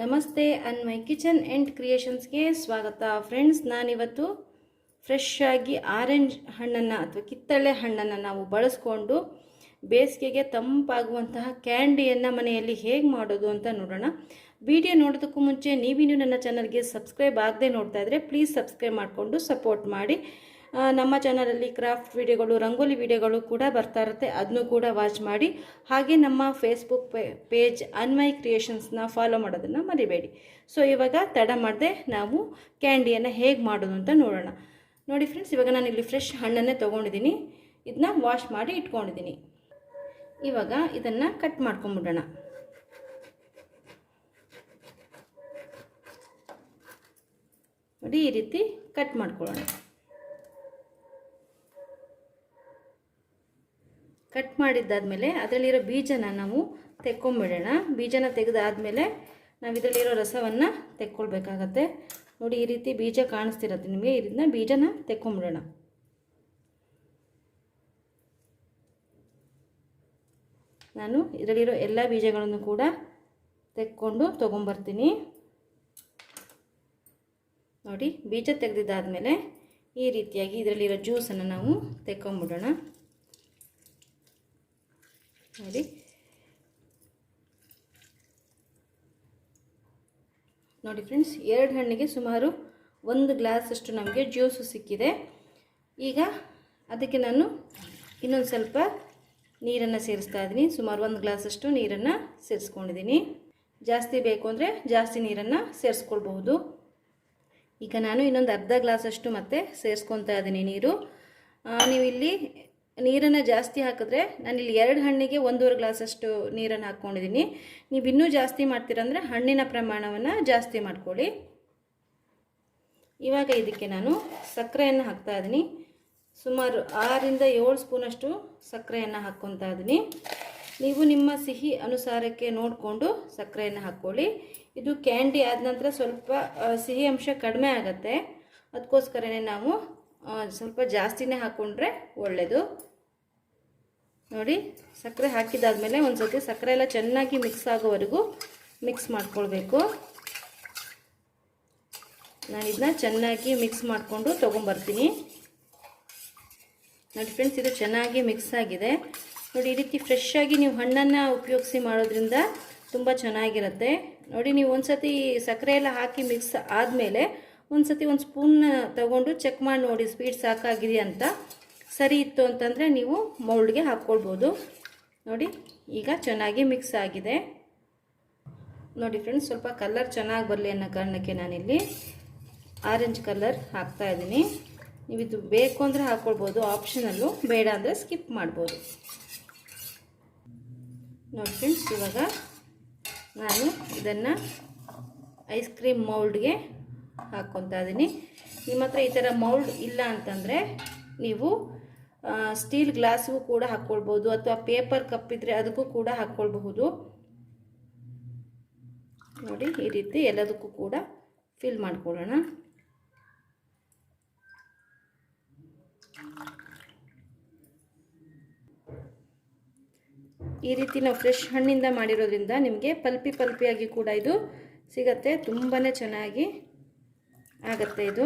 ನಮಸ್ತೆ ಅನ್ಮೈ kitchen end ಕ್ರಿಯೇಷನ್ಸ್ಗೆ ಸ್ವಾಗತ. Friends, ನಾನಿವತ್ತು ಫ್ರೆಶ್ ಆಗಿ ಆರೆಂಜ್ ಹಣ್ಣನ್ನು ಅಥವಾ ಕಿತ್ತಳೆ ಹಣ್ಣನ್ನು ನಾವು ಬಳಸ್ಕೊಂಡು ಬೇಸಿಗೆಗೆ ತಂಪಾಗುವಂತಹ ಕ್ಯಾಂಡಿಯನ್ನು ಮನೆಯಲ್ಲಿ ಹೇಗೆ ಮಾಡೋದು ಅಂತ ನೋಡೋಣ. ವಿಡಿಯೋ ನೋಡೋದಕ್ಕೂ ಮುಂಚೆ ನೀವಿನ್ನೂ ನನ್ನ ಚಾನಲ್ಗೆ ಸಬ್ಸ್ಕ್ರೈಬ್ ಆಗದೆ ನೋಡ್ತಾ ಇದ್ದರೆ ಪ್ಲೀಸ್ ಸಬ್ಸ್ಕ್ರೈಬ್ ಮಾಡಿಕೊಂಡು ಸಪೋರ್ಟ್ ಮಾಡಿ. ನಮ್ಮ ಚಾನಲಲ್ಲಿ ಕ್ರಾಫ್ಟ್ ವಿಡಿಯೋಗಳು ರಂಗೋಲಿ ವಿಡಿಯೋಗಳು ಕೂಡ ಬರ್ತಾ ಇರುತ್ತೆ. ಅದನ್ನು ಕೂಡ ವಾಚ್ ಮಾಡಿ. ಹಾಗೆ ನಮ್ಮ ಫೇಸ್ಬುಕ್ ಪೇಜ್ ಅನ್ಮೈ ಕ್ರಿಯೇಷನ್ಸ್ನ ಫಾಲೋ ಮಾಡೋದನ್ನು ಮರಿಬೇಡಿ. ಸೊ ಇವಾಗ ತಡ ಮಾಡದೆ ನಾವು ಕ್ಯಾಂಡಿಯನ್ನು ಹೇಗೆ ಮಾಡೋದು ಅಂತ ನೋಡೋಣ. ನೋಡಿ ಫ್ರೆಂಡ್ಸ್ ಇವಾಗ ನಾನು ಇಲ್ಲಿ ಫ್ರೆಶ್ ಹಣ್ಣನ್ನೇ ತೊಗೊಂಡಿದ್ದೀನಿ ಇದನ್ನ ವಾಶ್ ಮಾಡಿ ಇಟ್ಕೊಂಡಿದ್ದೀನಿ ಇವಾಗ ಇದನ್ನು ಕಟ್ ಮಾಡ್ಕೊಂಬಿಡೋಣ. ನೋಡಿ, ಈ ರೀತಿ ಕಟ್ ಮಾಡ್ಕೊಳ್ಳೋಣ. ಕಟ್ ಮಾಡಿದ್ದಾದಮೇಲೆ ಅದರಲ್ಲಿರೋ ಬೀಜನ ನಾವು ತೆಕ್ಕೊಂಬಿಡೋಣ. ಬೀಜನ ತೆಗೆದಾದ್ಮೇಲೆ ನಾವು ಇದರಲ್ಲಿರೋ ರಸವನ್ನು ತೆಕ್ಕೊಳ್ಬೇಕಾಗತ್ತೆ. ನೋಡಿ, ಈ ರೀತಿ ಬೀಜ ಕಾಣಿಸ್ತಿರತ್ತೆ ನಿಮಗೆ ಇದನ್ನ ಬೀಜನ ತೆಕ್ಕೊಂಬಿಡೋಣ. ನಾನು ಇದರಲ್ಲಿರೋ ಎಲ್ಲ ಬೀಜಗಳನ್ನು ಕೂಡ ತೆಕ್ಕೊಂಡು ತೊಗೊಂಬರ್ತೀನಿ. ನೋಡಿ, ಬೀಜ ತೆಗೆದಿದ್ದಾದಮೇಲೆ ಈ ರೀತಿಯಾಗಿ ಇದರಲ್ಲಿರೋ ಜ್ಯೂಸನ್ನು ನಾವು ತೆಕ್ಕೊಂಬಿಡೋಣ. ನೋಡಿ. ನೋಡಿ ಫ್ರೆಂಡ್ಸ್ ಎರಡು ಹಣ್ಣಿಗೆ ಸುಮಾರು ಒಂದು ಗ್ಲಾಸಷ್ಟು ನಮಗೆ ಜ್ಯೂಸು ಸಿಕ್ಕಿದೆ. ಈಗ ಅದಕ್ಕೆ ನಾನು ಇನ್ನೊಂದು ಸ್ವಲ್ಪ ನೀರನ್ನು ಸೇರಿಸ್ತಾ ಇದ್ದೀನಿ. ಸುಮಾರು ಒಂದು ಗ್ಲಾಸಷ್ಟು ನೀರನ್ನು ಸೇರಿಸ್ಕೊಂಡಿದ್ದೀನಿ. ಜಾಸ್ತಿ ಬೇಕು ಅಂದರೆ ಜಾಸ್ತಿ ನೀರನ್ನು ಸೇರಿಸ್ಕೊಳ್ಬಹುದು. ಈಗ ನಾನು ಇನ್ನೊಂದು ಅರ್ಧ ಗ್ಲಾಸಷ್ಟು ಮತ್ತೆ ಸೇರಿಸ್ಕೊತಾ ಇದ್ದೀನಿ ನೀರು. ನೀವು ಇಲ್ಲಿ ನೀರನ್ನು ಜಾಸ್ತಿ ಹಾಕಿದ್ರೆ ನಾನು ಇಲ್ಲಿ ಎರಡು ಹಣ್ಣಿಗೆ ಒಂದೂವರೆ ಗ್ಲಾಸಷ್ಟು ನೀರನ್ನು ಹಾಕ್ಕೊಂಡಿದ್ದೀನಿ. ನೀವು ಇನ್ನೂ ಜಾಸ್ತಿ ಮಾಡ್ತೀರಂದರೆ ಹಣ್ಣಿನ ಪ್ರಮಾಣವನ್ನು ಜಾಸ್ತಿ ಮಾಡ್ಕೊಳ್ಳಿ. ಇವಾಗ ಇದಕ್ಕೆ ನಾನು ಸಕ್ಕರೆಯನ್ನು ಹಾಕ್ತಾ ಇದ್ದೀನಿ. ಸುಮಾರು ಆರಿಂದ ಏಳು ಸ್ಪೂನಷ್ಟು ಸಕ್ಕರೆಯನ್ನು ಹಾಕ್ಕೊತಾ ಇದ್ದೀನಿ. ನೀವು ನಿಮ್ಮ ಸಿಹಿ ಅನುಸಾರಕ್ಕೆ ನೋಡಿಕೊಂಡು ಸಕ್ಕರೆಯನ್ನು ಹಾಕ್ಕೊಳ್ಳಿ. ಇದು ಕ್ಯಾಂಡಿ ಆದ ನಂತರ ಸ್ವಲ್ಪ ಸಿಹಿ ಅಂಶ ಕಡಿಮೆ ಆಗುತ್ತೆ. ಅದಕ್ಕೋಸ್ಕರನೇ ನಾವು ಸ್ವಲ್ಪ ಜಾಸ್ತಿನೇ ಹಾಕ್ಕೊಂಡ್ರೆ ಒಳ್ಳೆಯದು ನೋಡಿ, ಸಕ್ಕರೆ ಹಾಕಿದಾದ್ಮೇಲೆ ಒಂದು ಸತಿ ಸಕ್ಕರೆ ಎಲ್ಲ ಚೆನ್ನಾಗಿ ಮಿಕ್ಸ್ ಆಗೋವರೆಗೂ ಮಿಕ್ಸ್ ಮಾಡ್ಕೊಳ್ಬೇಕು. ನಾನು ಇದನ್ನ ಚೆನ್ನಾಗಿ ಮಿಕ್ಸ್ ಮಾಡಿಕೊಂಡು ತೊಗೊಂಬರ್ತೀನಿ. ನೋಡಿ ಫ್ರೆಂಡ್ಸ್ ಇದು ಚೆನ್ನಾಗಿ ಮಿಕ್ಸ್ ಆಗಿದೆ. ನೋಡಿ, ಈ ರೀತಿ ಫ್ರೆಶ್ ಆಗಿ ನೀವು ಹಣ್ಣನ್ನು ಉಪಯೋಗಿಸಿ ಮಾಡೋದ್ರಿಂದ ತುಂಬ ಚೆನ್ನಾಗಿರುತ್ತೆ. ನೋಡಿ, ನೀವು ಒಂದು ಸತಿ ಸಕ್ಕರೆ ಎಲ್ಲ ಹಾಕಿ ಮಿಕ್ಸ್ ಆದಮೇಲೆ ಒಂದು ಸತಿ ಒಂದು ಸ್ಪೂನ್ ತಗೊಂಡು ಚೆಕ್ ಮಾಡಿ ನೋಡಿ ಸ್ವೀಟ್ ಸಾಕಾಗಿದೆ ಅಂತ. ಸರಿ ಇತ್ತು ಅಂತಂದರೆ ನೀವು ಮೌಲ್ಡ್ಗೆ ಹಾಕ್ಕೊಳ್ಬೋದು ನೋಡಿ, ಈಗ ಚೆನ್ನಾಗಿ ಮಿಕ್ಸ್ ಆಗಿದೆ. ನೋಡಿ ಫ್ರೆಂಡ್ಸ್ ಸ್ವಲ್ಪ ಕಲರ್ ಚೆನ್ನಾಗಿ ಬರಲಿ ಅನ್ನೋ ಕಾರಣಕ್ಕೆ ನಾನಿಲ್ಲಿ ಆರೆಂಜ್ ಕಲರ್ ಹಾಕ್ತಾ ಇದ್ದೀನಿ. ನೀವು ಇದು ಬೇಕು ಅಂದರೆ ಹಾಕ್ಕೊಳ್ಬೋದು ಆಪ್ಷನಲ್ಲು ಬೇಡ ಅಂದರೆ ಸ್ಕಿಪ್ ಮಾಡ್ಬೋದು. ನೋಡಿ ಫ್ರೆಂಡ್ಸ್ ಇವಾಗ ನಾನು ಇದನ್ನು ಐಸ್ ಕ್ರೀಮ್ ಮೌಲ್ಡ್ಗೆ ಹಾಕ್ಕೊತಾ ಇದ್ದೀನಿ ನಿಮ್ಮ ಹತ್ರ ಈ ಥರ ಮೌಲ್ಡ್ ಇಲ್ಲ ಅಂತಂದರೆ ನೀವು ಸ್ಟೀಲ್ ಗ್ಲಾಸ್ಗೂ ಕೂಡ ಹಾಕ್ಕೊಳ್ಬೋದು ಅಥವಾ ಪೇಪರ್ ಕಪ್ ಇದ್ದರೆ ಅದಕ್ಕೂ ಕೂಡ ಹಾಕ್ಕೊಳ್ಬಹುದು ನೋಡಿ, ಈ ರೀತಿ ಎಲ್ಲದಕ್ಕೂ ಕೂಡ ಫಿಲ್ ಮಾಡ್ಕೊಳ್ಳೋಣ. ಈ ರೀತಿ ನಾವು ಫ್ರೆಶ್ ಹಣ್ಣಿಂದ ಮಾಡಿರೋದ್ರಿಂದ ನಿಮಗೆ ಪಲ್ಪಿ ಪಲ್ಪಿಯಾಗಿ ಕೂಡ ಇದು ಸಿಗತ್ತೆ. ತುಂಬಾ ಚೆನ್ನಾಗಿ ಆಗತ್ತೆ ಇದು?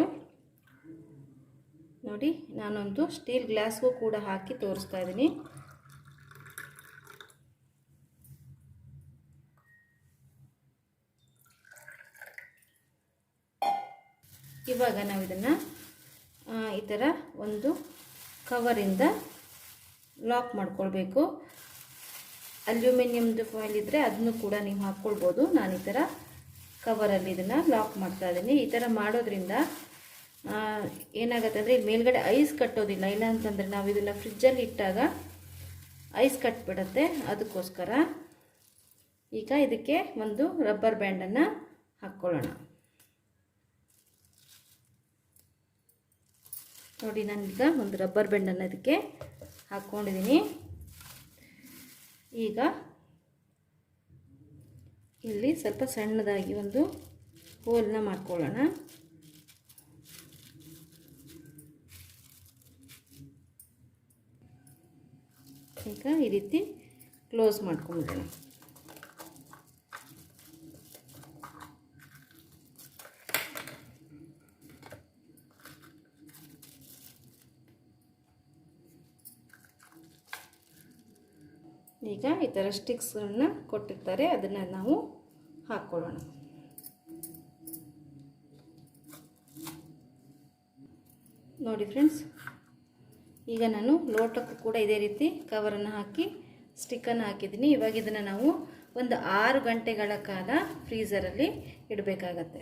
ನೋಡಿ, ನಾನೊಂದು ಸ್ಟೀಲ್ ಗ್ಲಾಸ್ಗೂ ಕೂಡ ಹಾಕಿ ತೋರಿಸ್ತಾ ಇದ್ದೀನಿ. ಇವಾಗ ನಾವು ಇದನ್ನು ಈ ಥರ ಒಂದು ಕವರಿಂದ ಲಾಕ್ ಮಾಡ್ಕೊಳ್ಬೇಕು. ಅಲ್ಯೂಮಿನಿಯಮ್ದು ಫಾಯಿಲ್ ಇದ್ದರೆ ಅದನ್ನು ಕೂಡ ನೀವು ಹಾಕ್ಕೊಳ್ಬೋದು. ನಾನು ಈ ಥರ ಕವರಲ್ಲಿ ಇದನ್ನು ಲಾಕ್ ಮಾಡ್ತಾ ಇದ್ದೀನಿ. ಈ ಥರ ಮಾಡೋದ್ರಿಂದ ಏನಾಗುತ್ತೆ ಅಂದರೆ ಮೇಲ್ಗಡೆ ಐಸ್ ಕಟ್ಟೋದಿಲ್ಲ. ಇಲ್ಲ ಅಂತಂದರೆ ನಾವು ಇದನ್ನು ಫ್ರಿಜ್ಜಲ್ಲಿ ಇಟ್ಟಾಗ ಐಸ್ ಕಟ್ಬಿಡತ್ತೆ. ಅದಕ್ಕೋಸ್ಕರ ಈಗ ಇದಕ್ಕೆ ಒಂದು ರಬ್ಬರ್ ಬ್ಯಾಂಡನ್ನು ಹಾಕ್ಕೊಳ್ಳೋಣ. ನೋಡಿ, ನಾನೀಗ ಒಂದು ರಬ್ಬರ್ ಬ್ಯಾಂಡನ್ನು ಇದಕ್ಕೆ ಹಾಕ್ಕೊಂಡಿದ್ದೀನಿ ಈಗ ಇಲ್ಲಿ ಸ್ವಲ್ಪ ಸಣ್ಣದಾಗಿ ಒಂದು ಹೋಲನ್ನ ಮಾಡ್ಕೊಳ್ಳೋಣ. ಈಗ ಈ ರೀತಿ ಕ್ಲೋಸ್ ಮಾಡ್ಕೊಂಬಿಡೋಣ. ಈಗ ಈ ಥರ ಸ್ಟಿಕ್ಸ್ಗಳನ್ನ ಕೊಟ್ಟಿರ್ತಾರೆ. ಅದನ್ನು ನಾವು ಹಾಕ್ಕೊಳ್ಳೋಣ ನೋಡಿ ಫ್ರೆಂಡ್ಸ್ ಈಗ ನಾನು ಲೋಟಕ್ಕೂ ಕೂಡ ಇದೇ ರೀತಿ ಕವರನ್ನು ಹಾಕಿ ಸ್ಟಿಕ್ಕನ್ನು ಹಾಕಿದ್ದೀನಿ. ಇವಾಗ ಇದನ್ನು ನಾವು ಒಂದು ಆರು ಗಂಟೆಗಳ ಕಾಲ ಫ್ರೀಝರಲ್ಲಿ ಇಡಬೇಕಾಗತ್ತೆ.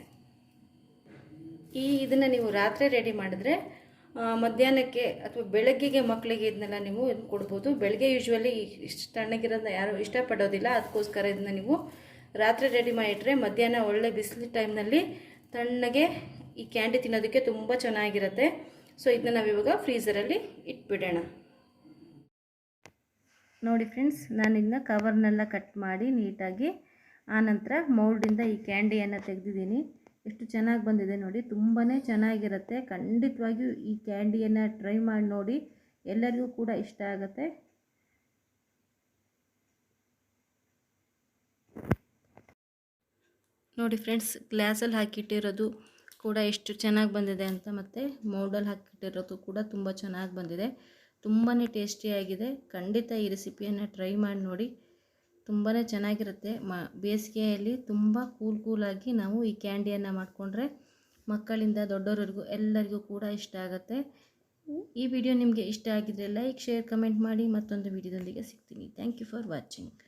ಈ ಇದನ್ನು ನೀವು ರಾತ್ರಿ ರೆಡಿ ಮಾಡಿದ್ರೆ ಮಧ್ಯಾಹ್ನಕ್ಕೆ ಅಥವಾ ಬೆಳಗ್ಗೆಗೆ ಮಕ್ಕಳಿಗೆ ಇದನ್ನೆಲ್ಲ ನೀವು ಇದನ್ನ ಕೊಡ್ಬೋದು. ಬೆಳಗ್ಗೆ ಯೂಶ್ವಲಿ ಇಷ್ಟು ತಣ್ಣಗಿರೋದನ್ನ ಯಾರು ಇಷ್ಟಪಡೋದಿಲ್ಲ. ಅದಕ್ಕೋಸ್ಕರ ಇದನ್ನ ನೀವು ರಾತ್ರಿ ರೆಡಿ ಮಾಡಿಟ್ರೆ ಮಧ್ಯಾಹ್ನ ಒಳ್ಳೆ ಬಿಸಿಲು ಟೈಮ್ನಲ್ಲಿ ತಣ್ಣಗೆ ಈ ಕ್ಯಾಂಡಿ ತಿನ್ನೋದಕ್ಕೆ ತುಂಬ ಚೆನ್ನಾಗಿರುತ್ತೆ. ಸೊ ಇದನ್ನ ನಾವಿವಾಗ ಫ್ರೀಸರಲ್ಲಿ ಇಟ್ಬಿಡೋಣ. ನೋಡಿ ಫ್ರೆಂಡ್ಸ್ ನಾನು ಇದನ್ನ ಕವರ್ನೆಲ್ಲ ಕಟ್ ಮಾಡಿ ನೀಟಾಗಿ ಆನಂತರ ಮೌಲ್ಡಿಂದ ಈ ಕ್ಯಾಂಡಿಯನ್ನು ತೆಗೆದಿದ್ದೀನಿ. ಎಷ್ಟು ಚೆನ್ನಾಗಿ ಬಂದಿದೆ ನೋಡಿ. ತುಂಬಾ ಚೆನ್ನಾಗಿರುತ್ತೆ. ಖಂಡಿತವಾಗಿಯೂ ಈ ಕ್ಯಾಂಡಿಯನ್ನು ಟ್ರೈ ಮಾಡಿ ನೋಡಿ. ಎಲ್ಲರಿಗೂ ಕೂಡ ಇಷ್ಟ ಆಗುತ್ತೆ. ನೋಡಿ ಫ್ರೆಂಡ್ಸ್, ಗ್ಲಾಸಲ್ಲಿ ಹಾಕಿಟ್ಟಿರೋದು ಕೂಡ ಎಷ್ಟು ಚೆನ್ನಾಗಿ ಬಂದಿದೆ ಅಂತ ಮತ್ತು ಮೌಲ್ಡಲ್ಲಿ ಹಾಕಿಟ್ಟಿರೋದು ಕೂಡ ತುಂಬ ಚೆನ್ನಾಗಿ ಬಂದಿದೆ. ತುಂಬಾ ಟೇಸ್ಟಿಯಾಗಿದೆ. ಖಂಡಿತ ಈ ರೆಸಿಪಿಯನ್ನು ಟ್ರೈ ಮಾಡಿ ನೋಡಿ. ತುಂಬಾ ಚೆನ್ನಾಗಿರುತ್ತೆ. ಮ, ಬೇಸಿಗೆಯಲ್ಲಿ ತುಂಬ ಕೂಲ್ ಕೂಲಾಗಿ ನಾವು ಈ ಕ್ಯಾಂಡಿಯನ್ನು ಮಾಡಿಕೊಂಡ್ರೆ ಮಕ್ಕಳಿಂದ ದೊಡ್ಡವರಿಗೂ ಎಲ್ಲರಿಗೂ ಕೂಡ ಇಷ್ಟ ಆಗುತ್ತೆ. ಈ ವಿಡಿಯೋ ನಿಮಗೆ ಇಷ್ಟ ಆಗಿದ್ರೆ ಲೈಕ್ ಶೇರ್ ಕಮೆಂಟ್ ಮಾಡಿ ಮತ್ತೊಂದು ವಿಡಿಯೋದೊಂದಿಗೆ ಸಿಗ್ತೀನಿ. Thank you for watching